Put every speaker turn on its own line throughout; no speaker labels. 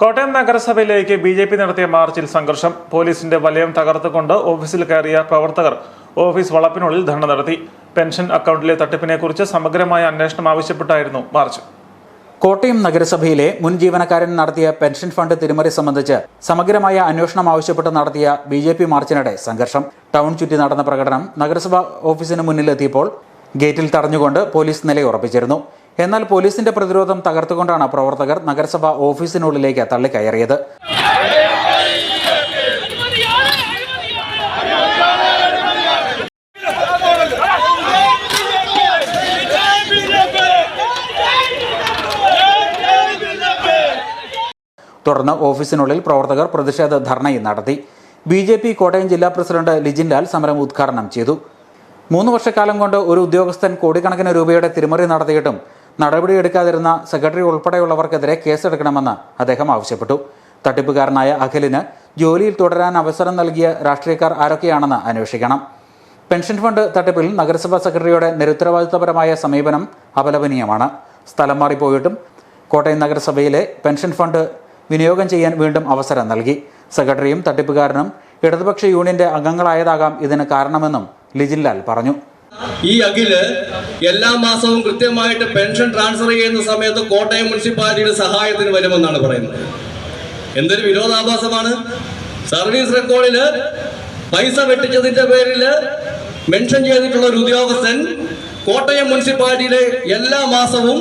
കോട്ടയം നഗരസഭയിലേക്ക് B J P നടത്തിയ മാർച്ചിൽ സംഘർഷം. പോലീസിന്റെ വലയം തകർത്തുകൊണ്ട് ഓഫീസിൽ കയറിയ പ്രവർത്തകർ ഓഫീസ് വളപ്പിനുള്ളിൽ ധർണ നടത്തി. പെൻഷൻ അക്കൗണ്ടിലെ തട്ടിപ്പിനെക്കുറിച്ച് സമഗ്രമായ അന്വേഷണം ആവശ്യപ്പെട്ടായിരുന്നു മാർച്ച്.
കോട്ടയം നഗരസഭയിലെ മുൻ ജീവനക്കാരൻ നടത്തിയ പെൻഷൻ ഫണ്ട് തിരിമറി സംബന്ധിച്ച് സമഗ്രമായ അന്വേഷണം ആവശ്യപ്പെട്ട് നടത്തിയ ബി ജെ പി മാർച്ചിനിടെ സംഘർഷം. ടൗൺ ചുറ്റി നടന്ന പ്രകടനം നഗരസഭാ ഓഫീസിന് മുന്നിലെത്തിയപ്പോൾ ഗേറ്റിൽ തടഞ്ഞുകൊണ്ട് പോലീസ് നിലയുറപ്പിച്ചിരുന്നു. എന്നാൽ പോലീസിന്റെ പ്രതിരോധം തകർത്തുകൊണ്ടാണ് പ്രവർത്തകർ നഗരസഭ ഓഫീസിനുള്ളിലേക്ക് തള്ളിക്കയറിയത്. തുടർന്ന് ഓഫീസിനുള്ളിൽ പ്രവർത്തകർ പ്രതിഷേധ ധർണയും നടത്തി. ബി ജെ പി കോട്ടയം ജില്ലാ പ്രസിഡന്റ് ലിജിൻ ലാൽ സമരം ഉദ്ഘാടനം ചെയ്തു. മൂന്ന് വർഷക്കാലം കൊണ്ട് ഒരു ഉദ്യോഗസ്ഥൻ കോടിക്കണക്കിന് രൂപയുടെ തിരിമറി നടത്തിയിട്ടും നടപടിയെടുക്കാതിരുന്ന സെക്രട്ടറി ഉൾപ്പെടെയുള്ളവർക്കെതിരെ കേസെടുക്കണമെന്ന് അദ്ദേഹം ആവശ്യപ്പെട്ടു. തട്ടിപ്പുകാരനായ അഖിലിന് ജോലിയിൽ തുടരാൻ അവസരം നൽകിയ രാഷ്ട്രീയക്കാർ ആരൊക്കെയാണെന്ന് അന്വേഷിക്കണം. പെൻഷൻ ഫണ്ട് തട്ടിപ്പിൽ നഗരസഭാ സെക്രട്ടറിയുടെ നിരുത്തരവാദിത്തപരമായ സമീപനം അപലപനീയമാണ്. സ്ഥലം മാറിപ്പോയിട്ടും കോട്ടയം നഗരസഭയിലെ പെൻഷൻ ഫണ്ട് വിനിയോഗം ചെയ്യാൻ വീണ്ടും അവസരം നൽകി. സെക്രട്ടറിയും തട്ടിപ്പുകാരനും ഇടതുപക്ഷ യൂണിയന്റെ അംഗങ്ങളായതാകാം ഇതിന് കാരണമെന്നും ലിജിൻലാൽ പറഞ്ഞു.
ഈ അഖിൽ എല്ലാ മാസവും കൃത്യമായിട്ട് പെൻഷൻ ട്രാൻസ്ഫർ ചെയ്യുന്ന സമയത്ത് കോട്ടയം മുനിസിപ്പാലിറ്റിയുടെ സഹായത്തിന് വരുമെന്നാണ് പറയുന്നത്. എന്തൊരു വിരോധാഭാസമാണ് സർവീസ് റെക്കോർഡിൽ പൈസ വെട്ടിച്ചതിന്റെ പേരിൽ മെൻഷൻ ചെയ്തിട്ടുള്ള ഒരു ഉദ്യോഗസ്ഥൻ കോട്ടയം മുനിസിപ്പാലിറ്റിയിലെ എല്ലാ മാസവും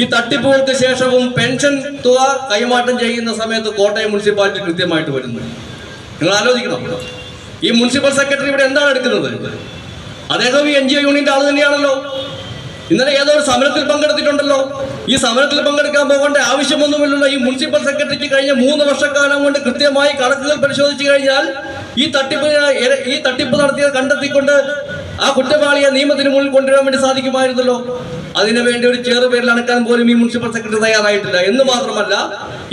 ഈ തട്ടിപ്പുകൾക്ക് ശേഷവും പെൻഷൻ തുക കൈമാറ്റം ചെയ്യുന്ന സമയത്ത് കോട്ടയം മുനിസിപ്പാലിറ്റി കൃത്യമായിട്ട് വരുന്നു. നിങ്ങൾ ആലോചിക്കണം. ഈ മുനിസിപ്പൽ സെക്രട്ടറി ഇവിടെ എന്താണ് എടുക്കുന്നത്? അദ്ദേഹം ഈ എൻ ജി ഒ യൂണിയന്റെ ആൾ തന്നെയാണല്ലോ. ഇന്നലെ ഏതോ ഒരു സമരത്തിൽ പങ്കെടുത്തിട്ടുണ്ടല്ലോ. ഈ സമരത്തിൽ പങ്കെടുക്കാൻ പോകേണ്ട ആവശ്യമൊന്നുമില്ലല്ലോ. ഈ മുനിസിപ്പൽ സെക്രട്ടറിക്ക് കഴിഞ്ഞ മൂന്ന് വർഷക്കാലം കൊണ്ട് കൃത്യമായി കണക്കുകൾ പരിശോധിച്ചു കഴിഞ്ഞാൽ ഈ തട്ടിപ്പ് ഈ തട്ടിപ്പ് നടത്തിയത് കണ്ടെത്തിക്കൊണ്ട് ആ കുറ്റവാളിയെ നിയമത്തിന് മുന്നിൽ കൊണ്ടുവരാൻ വേണ്ടി സാധിക്കുമായിരുന്നല്ലോ. അതിനുവേണ്ടി ഒരു ചേറുപേരിൽ അണക്കാൻ പോലും ഈ മുനിസിപ്പൽ സെക്രട്ടറി തയ്യാറായിട്ടില്ല. എന്ന് മാത്രമല്ല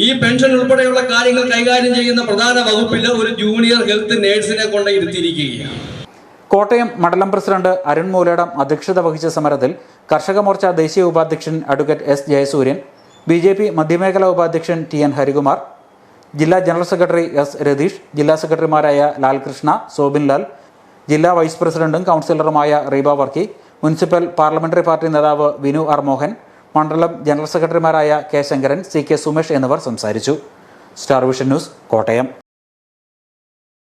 ഈ പെൻഷൻ ഉൾപ്പെടെയുള്ള കാര്യങ്ങൾ കൈകാര്യം ചെയ്യുന്ന പ്രധാന വകുപ്പിൽ ഒരു ജൂനിയർ ഹെൽത്ത് നേഴ്സിനെ കൊണ്ട് ഇരുത്തിയിരിക്കുകയാണ്.
കോട്ടയം മണ്ഡലം പ്രസിഡന്റ് അരുൺ മൂലയുടെ അധ്യക്ഷത വഹിച്ച സമരത്തിൽ കർഷക മോർച്ച ദേശീയ ഉപാധ്യക്ഷൻ advocate S Jayasuryan B J P മധ്യമേഖലാ ഉപാധ്യക്ഷൻ ടി എൻ ഹരികുമാർ ജില്ലാ ജനറൽ സെക്രട്ടറി എസ് രതീഷ് ജില്ലാ സെക്രട്ടറിമാരായ ലാൽകൃഷ്ണ സോബിൻ ലാൽ ജില്ലാ വൈസ് പ്രസിഡന്റും കൗൺസിലറുമായ Reeba Varkey municipal parliamentary party നേതാവ് വിനു ആർ മോഹൻ മണ്ഡലം ജനറൽ സെക്രട്ടറിമാരായ K Sankaran C K Sumesh എന്നിവർ സംസാരിച്ചു. Star vision news Kottayam.